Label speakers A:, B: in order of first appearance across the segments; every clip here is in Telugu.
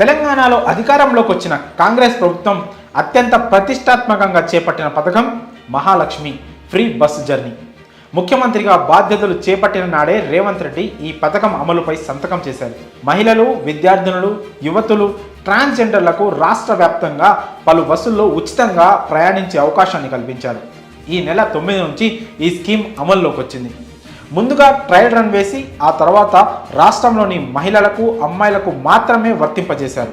A: తెలంగాణలో అధికారంలోకి వచ్చిన కాంగ్రెస్ ప్రభుత్వం అత్యంత ప్రతిష్టాత్మకంగా చేపట్టిన పథకం మహాలక్ష్మి ఫ్రీ బస్సు జర్నీ. ముఖ్యమంత్రిగా బాధ్యతలు చేపట్టిన నాడే రేవంత్ రెడ్డి ఈ పథకం అమలుపై సంతకం చేశారు. మహిళలు విద్యార్థినులు యువతులు ట్రాన్స్జెండర్లకు రాష్ట్ర వ్యాప్తంగా పలు బస్సుల్లో ఉచితంగా ప్రయాణించే అవకాశాన్ని కల్పించారు. ఈ నెల తొమ్మిది నుంచి ఈ స్కీమ్ అమల్లోకి వచ్చింది. ముందుగా ట్రయల్ రన్ వేసి ఆ తర్వాత రాష్ట్రంలోని మహిళలకు అమ్మాయిలకు మాత్రమే వర్తింపజేశారు.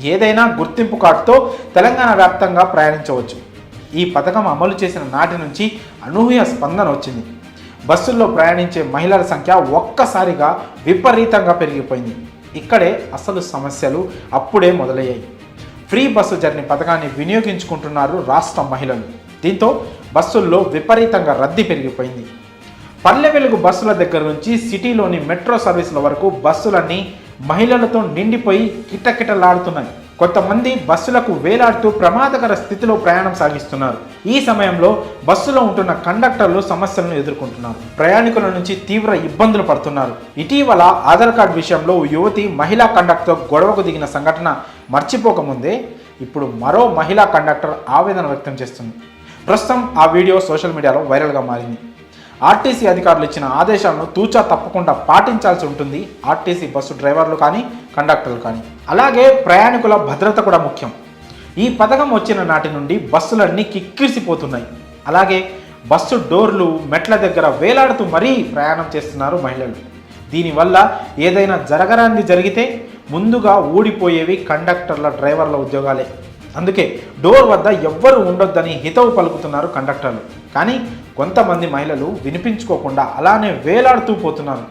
A: ఏదైనా గుర్తింపు కార్డుతో తెలంగాణ వ్యాప్తంగా ప్రయాణించవచ్చు. ఈ పథకం అమలు చేసిన నాటి నుంచి అనూహ్య స్పందన వచ్చింది. బస్సుల్లో ప్రయాణించే మహిళల సంఖ్య ఒక్కసారిగా విపరీతంగా పెరిగిపోయింది. ఇక్కడే అసలు సమస్యలు అప్పుడే మొదలయ్యాయి. ఫ్రీ బస్సు జర్నీ పథకాన్ని వినియోగించుకుంటున్నారు రాష్ట్ర మహిళలు. దీంతో బస్సుల్లో విపరీతంగా రద్దీ పెరిగిపోయింది. పల్లె వెలుగు బస్సుల దగ్గర నుంచి సిటీలోని మెట్రో సర్వీసుల వరకు బస్సులన్నీ మహిళలతో నిండిపోయి కిటకిటలాడుతున్నాయి కొంతమంది బస్సులకు వేలాడుతూ ప్రమాదకర స్థితిలో ప్రయాణం సాగిస్తున్నారు. ఈ సమయంలో బస్సులో ఉంటున్న కండక్టర్లు సమస్యలను ఎదుర్కొంటున్నారు. ప్రయాణికుల నుంచి తీవ్ర ఇబ్బందులు పడుతున్నారు. ఇటీవల ఆధార్ కార్డు విషయంలో యువతి మహిళా కండక్టర్తో గొడవకు దిగిన సంఘటన మర్చిపోకముందే ఇప్పుడు మరో మహిళా కండక్టర్ ఆవేదన వ్యక్తం చేస్తుంది. ప్రస్తుతం ఆ వీడియో సోషల్ మీడియాలో వైరల్గా మారింది. ఆర్టీసీ అధికారులు ఇచ్చిన ఆదేశాలను తూచా తప్పకుండా పాటించాల్సి ఉంటుంది. ఆర్టీసీ బస్సు డ్రైవర్లు కానీ కండక్టర్లు కానీ. అలాగే ప్రయాణికుల భద్రత కూడా ముఖ్యం. ఈ పథకం వచ్చిన నాటి నుండి బస్సులన్నీ కిక్కిరిసిపోతున్నాయి. అలాగే బస్సు డోర్లు మెట్ల దగ్గర వేలాడుతూ మరీ ప్రయాణం చేస్తున్నారు మహిళలు. దీనివల్ల ఏదైనా జరగరాంది జరిగితే ముందుగా ఊడిపోయేవి కండక్టర్ల డ్రైవర్ల ఉద్యోగాలే. అందుకే డోర్ వద్ద ఎవ్వరు ఉండొద్దని హితవు పలుకుతున్నారు కండక్టర్లు. కానీ కొంతమంది మహిళలు వినిపించుకోకుండా అలానే వేలాడుతూ పోతున్నారు.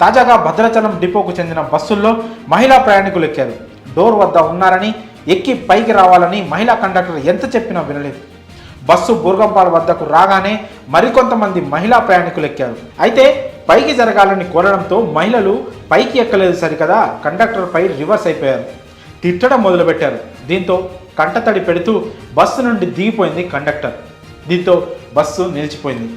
A: తాజాగా భద్రాచలం డిపోకు చెందిన బస్సుల్లో మహిళా ప్రయాణికులు ఎక్కారు. డోర్ వద్ద ఉన్నారని ఎక్కి పైకి రావాలని మహిళా కండక్టర్ ఎంత చెప్పినా వినలేదు. బస్సు బుర్గంపాడు వద్దకు రాగానే మరికొంతమంది మహిళా ప్రయాణికులు ఎక్కారు. అయితే పైకి జరగాలని కోరడంతో మహిళలు పైకి ఎక్కలేదు సరికదా కండక్టర్పై రివర్స్ అయిపోయారు. తిట్టడం మొదలుపెట్టారు. దీంతో కంటతడి పెడుతూ బస్సు నుండి దిగిపోయింది కండక్టర్. దీంతో బస్సు నిలిచిపోయింది.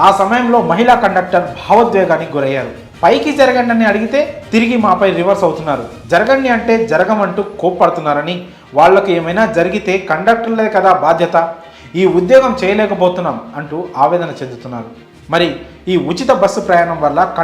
A: ఆ సమయంలో మహిళా కండక్టర్ భావోద్వేగానికి గురయ్యారు. పైకి జరగండి అని అడిగితే తిరిగి మాపై రివర్స్ అవుతున్నారు. జరగండి అంటే జరగమంటూ కోప్పడుతున్నారని వాళ్ళకు ఏమైనా జరిగితే కండక్టర్లే కదా బాధ్యత. ఈ ఉద్యోగం చేయలేకపోతున్నాం అంటూ ఆవేదన చెందుతున్నారు. మరి ఈ ఉచిత బస్సు ప్రయాణం వల్ల కం-